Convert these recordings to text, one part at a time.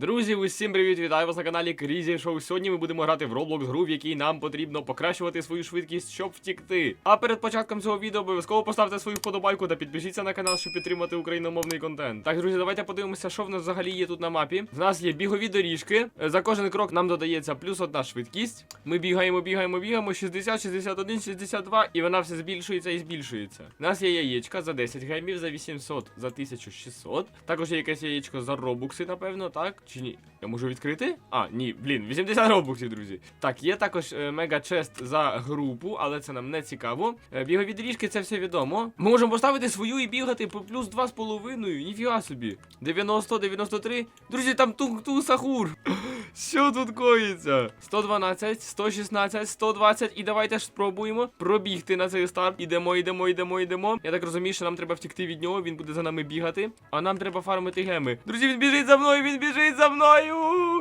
Друзі, усім привіт! Вітаю вас на каналі Крізі Шоу. Сьогодні ми будемо грати в Roblox гру, в якій нам потрібно покращувати свою швидкість, щоб втікти. А перед початком цього відео обов'язково поставте свою вподобайку та підпишіться на канал, щоб підтримати україномовний контент. Так, друзі, давайте подивимося, що в нас взагалі є тут на мапі. В нас є бігові доріжки. Е, За кожен крок нам додається плюс одна швидкість. Ми бігаємо, бігаємо, бігаємо. 60, 61, 62, і вона все збільшується і збільшується. У нас є яєчка за 10 гемів, за 800, за 1600. Також є якесь яєчко за робукси, напевно, так? Чи ні? Я можу відкрити? А, ні, блін, 80 робуксів, друзі. Так, є також е, мега чест за групу, але це нам не цікаво. Е, бігові доріжки, це все відомо. Ми можемо поставити свою і бігати по плюс 2,5. Ніфіга собі. 90, 93. Друзі, там тук-ту сахур. Що тут коїться? 112, 116, 120. І давайте ж спробуємо пробігти на цей старт. Ідемо, ідемо, ідемо, ідемо. Я так розумію, що нам треба втікти від нього, він буде за нами бігати. А нам треба фармити геми. Друзі, він біжить за мною, він біжить за мною.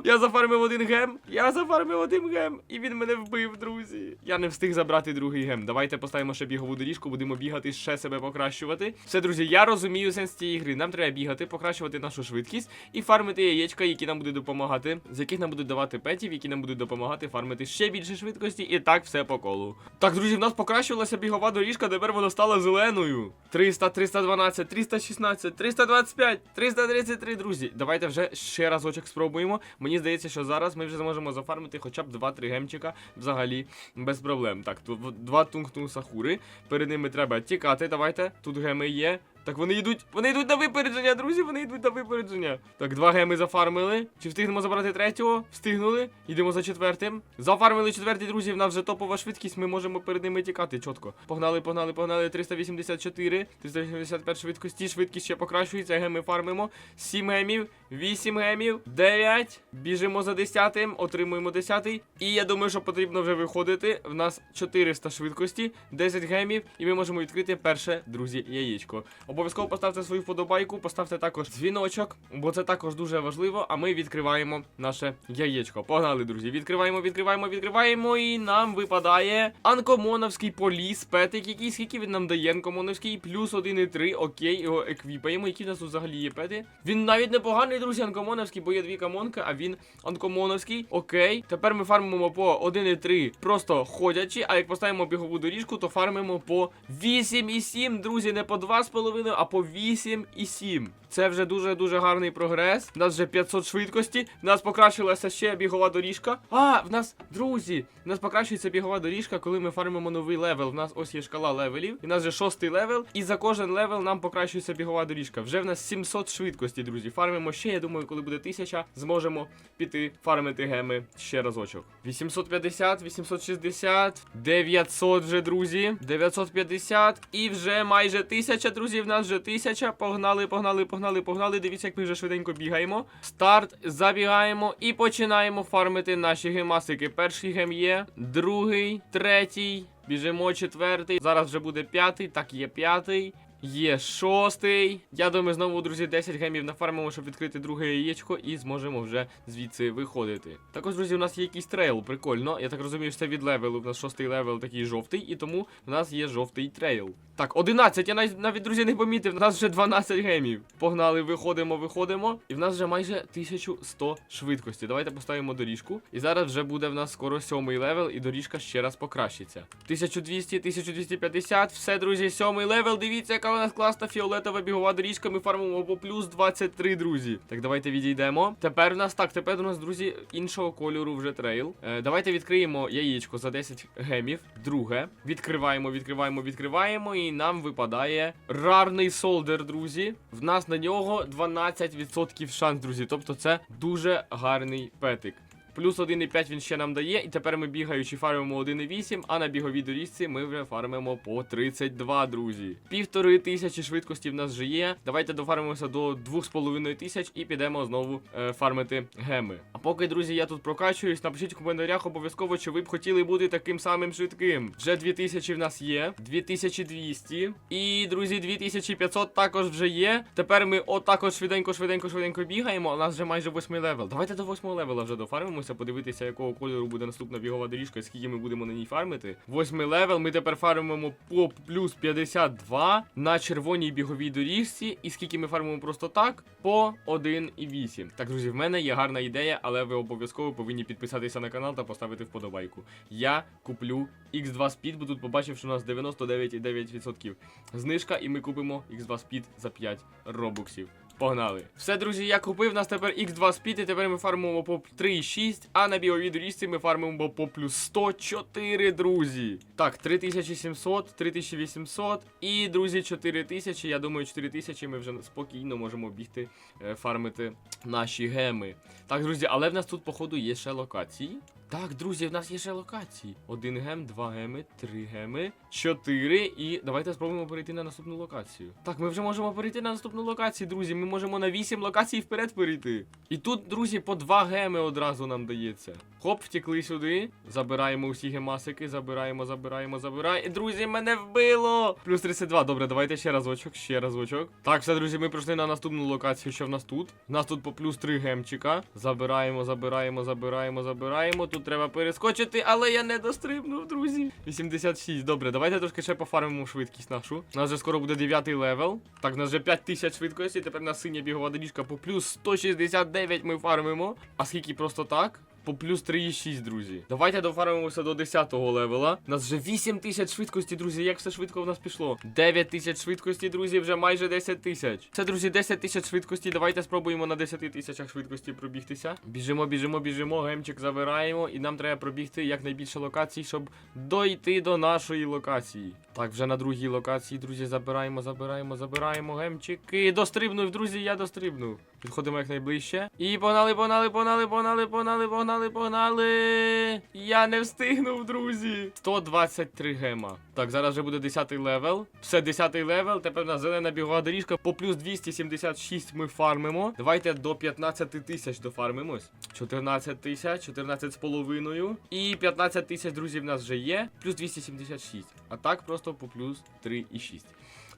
Я зафармив один гем. Я зафармив один гем. І він мене вбив, друзі. Я не встиг забрати другий гем. Давайте поставимо ще бігову доріжку, будемо бігати, ще себе покращувати. Все, друзі, я розумію сенс цієї гри. Нам треба бігати, покращувати нашу швидкість і фармити яєчка, які нам будуть допомагати, з яких нам будуть давати петів, які нам будуть допомагати фармити ще більше швидкості, і так все по колу. Так, друзі, в нас покращувалася бігова доріжка, тепер вона стала зеленою. 300, 312, 316, 325, 333, друзі. Давайте вже ще разочок спробуємо. Мені здається, що зараз ми вже зможемо зафармити хоча б 2-3 гемчика взагалі без проблем. Так, два тунг-тунг сахури. Перед ними треба тікати. Давайте. Тут геми є. Так, вони йдуть. Вони йдуть на випередження, друзі. Вони йдуть на випередження. Так, два геми зафармили. Чи встигнемо забрати третього? Встигнули. Йдемо за четвертим. Зафармили четвертий, друзі. В нас вже топова швидкість. Ми можемо перед ними тікати чітко. Погнали, погнали, погнали. 384, 385 швидкості. Швидкість ще покращується. Геми фармимо. 7 гемів, 8 гемів, 9. Біжимо за 10, отримуємо 10. І я думаю, що потрібно вже виходити. В нас 400 швидкості, 10 гемів, і ми можемо відкрити перше, друзі, яєчко. Обов'язково поставте свою вподобайку, поставте також дзвіночок, бо це також дуже важливо. А ми відкриваємо наше яєчко. Погнали, друзі. Відкриваємо, відкриваємо, відкриваємо. І нам випадає анкомоновський поліс, петик якийсь. Скільки він нам дає анкомоновський? Плюс 1,3. Окей, його еквіпаємо. Які в нас тут взагалі є пети? Він навіть непоганий, друзі, анкомоновський, бо є дві камонки, а він анкомоновський. Окей. Тепер ми фармимо по 1,3 просто ходячи. А як поставимо бігову доріжку, то фармимо по 8,7, друзі, не по 2,5, а по 8,7. Це вже дуже-дуже гарний прогрес. У нас вже 500 швидкості. В нас покращилася ще бігова доріжка. А, в нас, друзі, в нас покращується бігова доріжка, коли ми фармимо новий левел. В нас ось є шкала левелів. І в нас вже шостий левел. І за кожен левел нам покращується бігова доріжка. Вже в нас 700 швидкості, друзі. Фармимо ще. Я думаю, коли буде 1000, зможемо піти фармити геми ще разочок. 850, 860, 900 вже, друзі. 950 і вже майже 1000, друзі. В нас вже 1000. Погнали, погнали, погнали, погнали. Дивіться, як ми вже швиденько бігаємо. Старт, забігаємо і починаємо фармити наші гемасики. Перший гем є, другий, третій. Біжимо четвертий. Зараз вже буде п'ятий. Так, є п'ятий. Є шостий. Я думаю, знову, друзі, 10 гемів нафармимо, щоб відкрити друге яєчко, і зможемо вже звідси виходити. Також, друзі, у нас є якийсь трейл, прикольно. Я так розумію, що це від левелу. У нас шостий левел такий жовтий, і тому в нас є жовтий трейл. Так, 11. Я навіть, навіть друзі, не помітив. У нас вже 12 гемів. Погнали, виходимо, виходимо. І в нас вже майже 1100 швидкості. Давайте поставимо доріжку. І зараз вже буде в нас скоро сьомий левел, і доріжка ще раз покращиться. 1200, 1250. Все, друзі, сьомий левел. Дивіться, яка у нас класна фіолетова бігова доріжка. Ми фармимо по плюс 23, друзі. Так, давайте відійдемо. Тепер у нас так, тепер у нас, друзі, іншого кольору вже трейл. Е, давайте відкриємо яєчко за 10 гемів. Друге. Відкриваємо, відкриваємо, відкриваємо. І нам випадає рарний солдер, друзі. В нас на нього 12% шанс, друзі. Тобто це дуже гарний петик. Плюс 1,5 він ще нам дає, і тепер ми бігаючи фармимо 1,8, а на біговій доріжці ми вже фармимо по 32, друзі. Півтори тисячі швидкості в нас вже є. Давайте дофармимося до 2,5 тисяч і підемо знову е, фармити геми. А поки, друзі, я тут прокачуюсь, напишіть в коментарях обов'язково, чи ви б хотіли бути таким самим швидким. Вже 2000 в нас є, 2200. І, друзі, 2500 також вже є. Тепер ми отак от швиденько, швиденько, швиденько бігаємо. У нас вже майже 8 левел. Давайте до 8 левела вже дофармимося. Подивимося, подивитися, якого кольору буде наступна бігова доріжка, скільки ми будемо на ній фармити. Восьмий левел. Ми тепер фармимо по плюс 52 на червоній біговій доріжці. І скільки ми фармимо просто так, по 1,8. Так, друзі, в мене є гарна ідея, але ви обов'язково повинні підписатися на канал та поставити вподобайку. Я куплю X2 Speed, бо тут побачив, що у нас 99,9% знижка, і ми купимо X2 Speed за 5 робоксів. Погнали. Все, друзі, я купив. У нас тепер X2 Speed, і тепер ми фармимо по 3,6, а на біговій доріжці ми фармимо по плюс 104, друзі. Так, 3700, 3800 і, друзі, 4000. Я думаю, 4000 ми вже спокійно можемо бігти, е, фармити наші геми. Так, друзі, але в нас тут, походу, є ще локації. Так, друзі, в нас є ще локації. Один гем, два геми, три геми, чотири. І давайте спробуємо перейти на наступну локацію. Так, ми вже можемо перейти на наступну локацію, друзі. Ми можемо на вісім локацій вперед перейти. І тут, друзі, по два геми одразу нам дається. Хоп, втекли сюди. Забираємо усі гемасики, забираємо, забираємо, забираємо. Друзі, мене вбило! Плюс 32. Добре, давайте ще разочок, ще разочок. Так, все, друзі, ми прийшли на наступну локацію. Що в нас тут? У нас тут по плюс 3 гемчика. Забираємо, забираємо, забираємо, забираємо. Тут треба перескочити, але я не дострибнув, друзі. 86. Добре, давайте трошки ще пофармимо швидкість нашу. У нас вже скоро буде 9 левел. Так, у нас вже 5000 швидкості. Тепер на синя бігова доріжка по плюс 169 ми фармимо. А скільки просто так? По плюс 3,6, друзі. Давайте дофармимося до 10-го левела. У нас вже 8 тисяч швидкості, друзі. Як все швидко в нас пішло? 9 тисяч швидкості, друзі, вже майже 10 тисяч. Це, друзі, 10 тисяч швидкості. Давайте спробуємо на 10 тисячах швидкості пробігтися. Біжимо, біжимо, біжимо, гемчик забираємо. І нам треба пробігти якнайбільше локацій, щоб дойти до нашої локації. Так, вже на другій локації, друзі, забираємо, забираємо, забираємо гемчики. Дострибнув, друзі, я дострибнув. Підходимо якнайближче. І погнали, погнали, погнали, погнали, погнали, погнали, погнали. Я не встигнув, друзі. 123 гема. Так, зараз вже буде 10 левел. Все, 10 левел. Тепер у нас зелена бігова доріжка. По плюс 276 ми фармимо. Давайте до 15 тисяч дофармимось. 14 тисяч, 14 з половиною. І 15 тисяч, друзі, в нас вже є. Плюс 276. А так просто по плюс 3,6.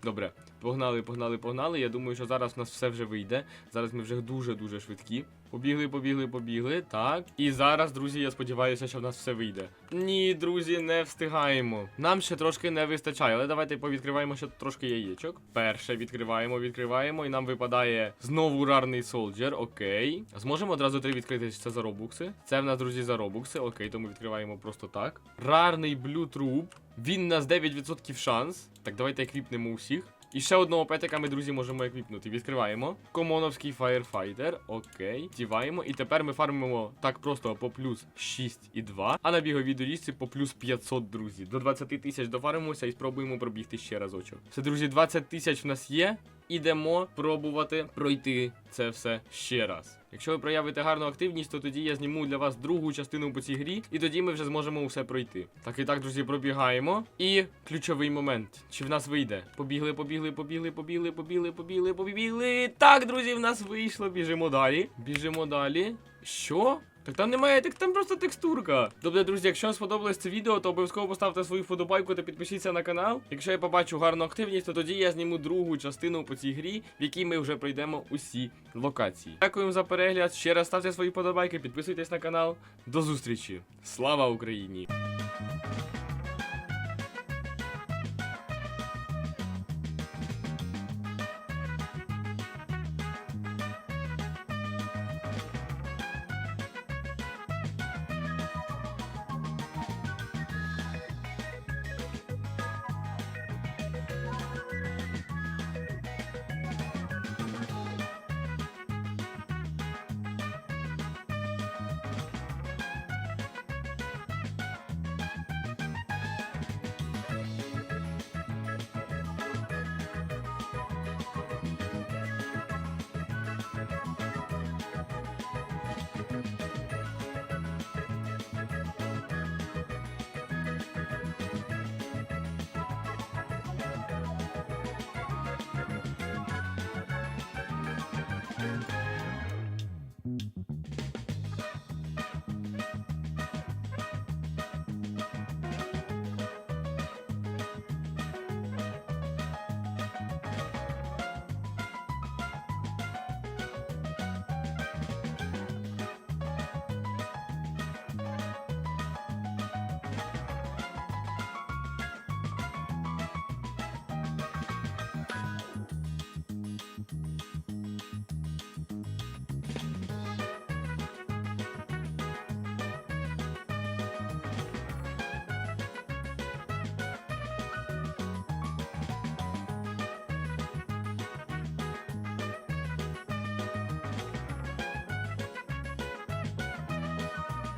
Добре, погнали, погнали, погнали. Я думаю, що зараз у нас все вже вийде. Зараз ми вже дуже-дуже швидкі. Побігли, побігли, побігли. Так. І зараз, друзі, я сподіваюся, що в нас все вийде. Ні, друзі, не встигаємо. Нам ще трошки не вистачає, але давайте повідкриваємо ще трошки яєчок. Перше відкриваємо, відкриваємо, і нам випадає знову рарний солджер. Окей. Зможемо одразу три відкрити, це за робукси. Це в нас, друзі, за робукси. Окей, тому відкриваємо просто так. Рарний блю труп. Він на нас 9% шанс. Так, давайте еквіпнемо усіх. І ще одного петика ми, друзі, можемо еквіпнути. Відкриваємо. Комоновський фаєрфайтер. Окей. Діваємо. І тепер ми фармимо так просто по плюс 6,2. А на біговій доріжці по плюс 500, друзі. До 20 тисяч дофармимося і спробуємо пробігти ще разочок. Все, друзі, 20 тисяч в нас є. Ідемо пробувати пройти це все ще раз. Якщо ви проявите гарну активність, то тоді я зніму для вас другу частину по цій грі, і тоді ми вже зможемо усе пройти. Так і так, друзі, пробігаємо. І ключовий момент: чи в нас вийде? Побігли, побігли, побігли, побігли, побігли, побігли, побігли. Так, друзі, в нас вийшло. Біжимо далі. Біжимо далі. Що? Так там немає, так там просто текстурка. Добре, друзі, якщо вам сподобалось це відео, то обов'язково поставте свою вподобайку та підпишіться на канал. Якщо я побачу гарну активність, то тоді я зніму другу частину по цій грі, в якій ми вже пройдемо усі локації. Дякую за перегляд. Ще раз ставте свої вподобайки, підписуйтесь на канал. До зустрічі! Слава Україні!